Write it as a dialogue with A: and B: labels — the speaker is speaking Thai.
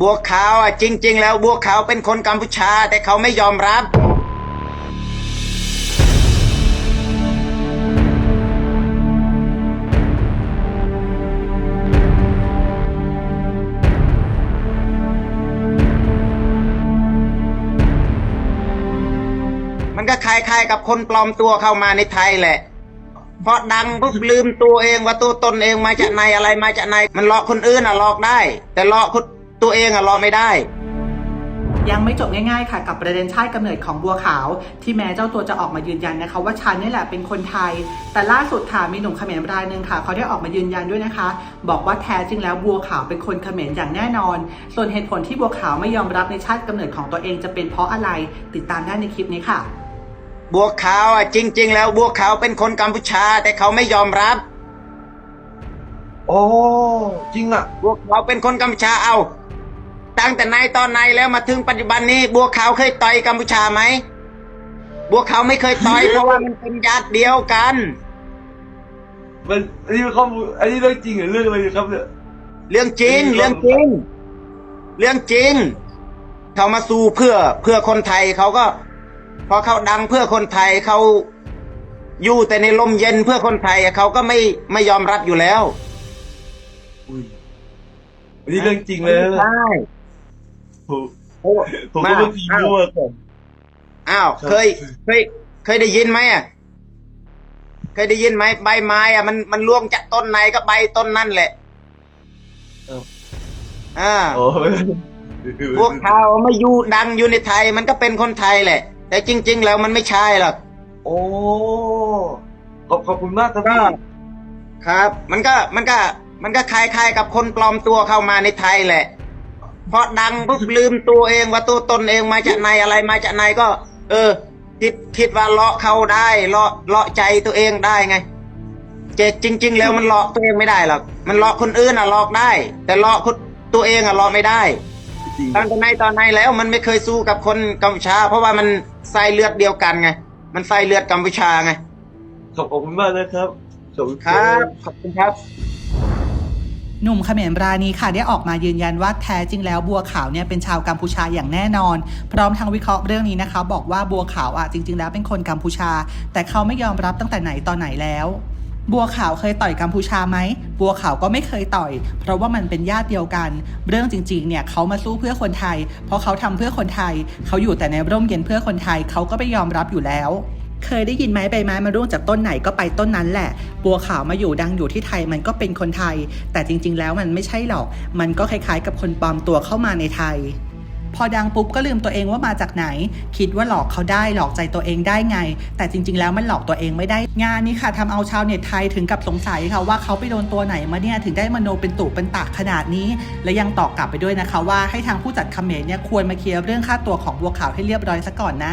A: บัวขาวอะจริง ๆ แล้วบัวขาวเป็นคนกัมพูชา แต่เขาไม่ยอมรับ มันก็คล้ายๆกับคนปลอมตัวเข้ามาในไทยแหละเพราะดังปุ๊บลืมตัวเองว่าตัวตนเองมาจากไหนอะไรมาจากไหนมันหลอกคนอื่นอะหลอกได้ แต่หลอกคน ตัวเองอะหลอกไม่ได้
B: ยังไม่จบง่ายๆ ค่ะ กับประเด็นชาติกำเนิดของบัวขาว ที่แม้เจ้าตัวจะออกมายืนยันนะคะ ว่าฉันนี่แหละเป็นคนไทย แต่ล่าสุดค่ะมีหนุ่มเขมรรายหนึ่งค่ะ เขาได้ออกมายืนยันด้วยนะคะ บอกว่าแท้จริงแล้วบัวขาวเป็นคนเขมรอย่างแน่นอน ส่วนเหตุผลที่บัวขาวไม่ยอมรับในชาติกำเนิดของตัวเองจะเป็นเพราะอะไรติดตามได้ในคลิปนี้ค่ะ
A: บัวขาวอะจริง ๆ แล้วบัวขาวเป็นคนกัมพูชา แต่เขาไม่ยอมรับ
C: โอ้ จริงอะ
A: บัวขาวเป็นคนกัมพูชาเอา ตั้งแต่ไหนตอนไหนแล้วมาถึงปัจจุบันนี้บัวขาวเคยต่อยกัมพูชาไหมบัวขาวไม่เคยต่อย เพราะว่ามันเป็นญาติเดียวกัน
C: มันอันนี้มันข้อมูลอันนี้เรื่องจริงหรือเรื่องอะไรครับเนี่ย
A: เรื่องจริงเรื่องจริงเรื่องจริงเขามาสู้เพื่อเพื่อคนไทยเขาก็พอเขาดังเพื่อคนไทยเขาอยู่แต่ในลมเย็นเพื่อคนไทยอะเขาก็ไม่ไม่ยอมรับอยู่แล้ว
C: อุ้ยอันนี้เรื่องจริงเลยนะ
A: ใช่
C: ผมผมก็เพิ่งพิมพ์มั่วก่อน
A: อ้าว
C: ครับ
A: เคยเคย เคยได้ยินไหมอะ เคยได้ยินไหมใบไม้อะมันมันร่วงจากต้นไหนก็ใบต้นนั่นแหละ
C: เอ้า
A: อ่า
C: โอ้
A: พวกเขาไม่อยู่ดังอยู่ในไทย มันก็เป็นคนไทยแหละ แต่จริง ๆ แล้วมันไม่ใช่หรอก
C: โอ้ขอบขอบคุณมากครับ
A: ก็
C: พี่
A: ครับ มันก็มันก็ มันก็คล้ายๆกับคนปลอมตัวเข้ามาในไทยแหละเพราะดังปุ๊บลืมตัวเองว่าตัวตนเองมาจากไหนอะไรมาจากไหนก็ เออ คิดคิดว่าเลาะเขาได้เลาะเลาะใจตัวเองได้ไงเจจริง ๆ แล้วมันเลาะตัวเองไม่ได้หรอกมันเลาะคนอื่นอะเลาะได้ แต่เลาะคนตัวเองอะเลาะไม่ได้
C: จริง
A: ตั้งแต่ไหนตอนไหนแล้วมันไม่เคยสู้กับคนกัมพูชา เพราะว่ามันใส่เลือดเดียวกันไง มันใส่เลือดกัมพูชาไง
C: ขอบคุณมากนะครับขอบคุณ
A: ครับขอบคุณครับ
B: หนุ่มเขมรรายนี้ค่ะได้ออกมายืนยันว่าแท้จริงแล้วบัวขาวเนี่ยเป็นชาวกัมพูชาอย่างแน่นอน พร้อมทางวิเคราะห์เรื่องนี้นะคะ บอกว่าบัวขาวอะจริง ๆ แล้วเป็นคนกัมพูชา แต่เขาไม่ยอมรับตั้งแต่ไหนตอนไหนแล้วบัวขาวเคยต่อยกัมพูชาไหม บัวขาวก็ไม่เคยต่อย เพราะว่ามันเป็นญาติเดียวกัน เรื่องจริงๆ เนี่ยเขามาสู้เพื่อคนไทย เพราะเขาทำเพื่อคนไทย เขาอยู่แต่ในร่มเย็นเพื่อคนไทย เขาก็ไม่ยอมรับอยู่แล้ว เคยได้ยินไหมใบไม้มาร่วงจากต้นไหนก็ไปต้นนั้นแหละ บัวขาวมาอยู่ดังอยู่ที่ไทยมันก็เป็นคนไทย แต่จริง ๆ แล้วมันไม่ใช่หรอก มันก็คล้ายๆ กับคนปลอมตัวเข้ามาในไทยพอดังปุ๊บก็ลืมตัวเองว่ามาจากไหน คิดว่าหลอกเขาได้หลอกใจตัวเองได้ไง แต่จริง ๆ แล้วมันหลอกตัวเองไม่ได้ งานนี้ค่ะทำเอาชาวเน็ตไทยถึงกับสงสัยค่ะว่าเขาไปโดนตัวไหนมาเนี่ยถึงได้มโนเป็นตุเป็นตากขนาดนี้ และยังตอบกลับไปด้วยนะคะว่าให้ทางผู้จัดคอมเมนต์เนี่ยควรมาเคลียร์เรื่องค่าตัวของบัวขาวให้เรียบร้อยซะก่อนนะ